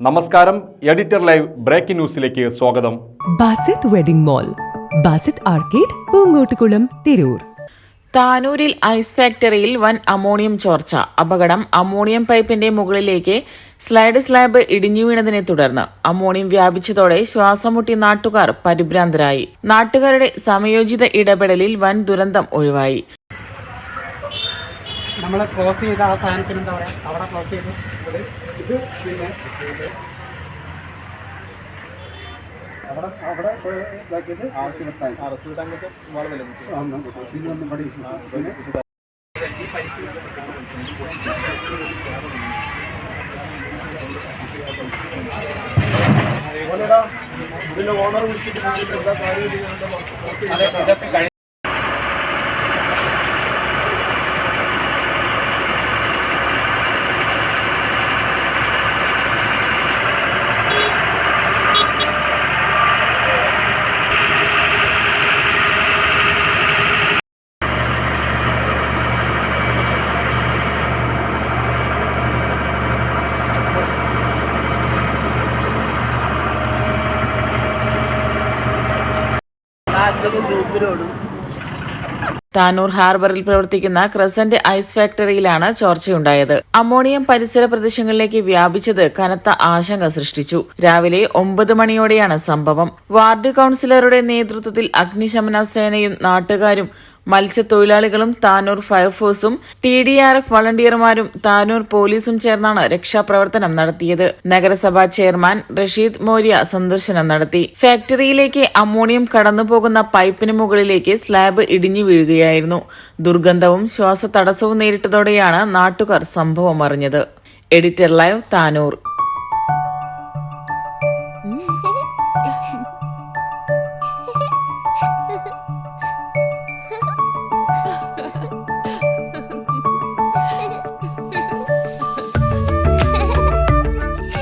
നമസ്കാരം editor live breaking ന്യൂസിലേക്ക് സ്വാഗതം. Basith wedding mall Basith arcade Poongottukulam Tirur. താനൂരിൽ ice ഫാക്ടറിയിൽ വൻ അമോണിയം ചോർച്ച അപകടം അമോണിയം പൈപ്പിന്റെ മുകളിലേക്ക് സ്ലൈഡ് സ്ലാബ് ഇടിഞ്ഞു വീണതിനെ തുടർന്ന് അമോണിയം വ്യാപിച്ചതോടെ ശ്വാസം മുട്ടി നാട്ടുകാർ പരിഭ്രാന്തരായി. നാട്ടുകാരുടെ സമയോചിത ഇടപെടലിൽ വൻ ദുരന്തം ഒഴിവായി. നമ്മൾ ക്ലോസ് ചെയ്ത ആ സാധനത്തിന് എന്താ പറയുക അവിടെ ക്ലോസ് ചെയ്ത് ഇവിടെ ഇത് പിന്നെ അവിടെ അവിടെ ഇതാക്കിയിട്ട് ആവശ്യമെത്താൻ ഇതൊന്നും ഇവിടെ പിന്നെ ഇതിന്റെ ഓണർ വിളിച്ചിട്ട് എന്താ കാര്യം ഇതൊക്കെ കഴിഞ്ഞ ഇതൊക്കെ ഗ്രൂപ്പിലോടും താനൂർ ഹാർബറിൽ പ്രവർത്തിക്കുന്ന ക്രസന്റ് ഐസ് ഫാക്ടറിയിലാണ് ചോർച്ചയുണ്ടായത്. അമോണിയം പരിസര പ്രദേശങ്ങളിലേക്ക് വ്യാപിച്ചത് കനത്ത ആശങ്ക സൃഷ്ടിച്ചു. രാവിലെ ഒമ്പത് മണിയോടെയാണ് സംഭവം. വാർഡ് കൌൺസിലറുടെ നേതൃത്വത്തിൽ അഗ്നിശമന സേനയും നാട്ടുകാരും മത്സ്യത്തൊഴിലാളികളും താനൂർ ഫയർഫോഴ്സും ടി ഡി ആർ എഫ് വളണ്ടിയർമാരും താനൂർ പോലീസും ചേർന്നാണ് രക്ഷാപ്രവർത്തനം നടത്തിയത്. നഗരസഭാ ചെയർമാൻ റഷീദ് മോര്യ സന്ദർശനം നടത്തി. ഫാക്ടറിയിലേക്ക് അമോണിയം കടന്നുപോകുന്ന പൈപ്പിന് മുകളിലേക്ക് സ്ലാബ് ഇടിഞ്ഞു വീഴുകയായിരുന്നു. ദുർഗന്ധവും ശ്വാസതടസ്സവും നേരിട്ടതോടെയാണ് നാട്ടുകാർ സംഭവം അറിഞ്ഞത്. Editor live Tanur.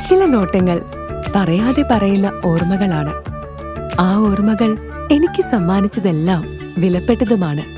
ചില നോട്ടങ്ങൾ പറയാതെ പറയുന്ന ഓർമ്മകളാണ്. ആ ഓർമ്മകൾ എനിക്ക് സമ്മാനിച്ചതെല്ലാം വിലപ്പെട്ടതുമാണ്.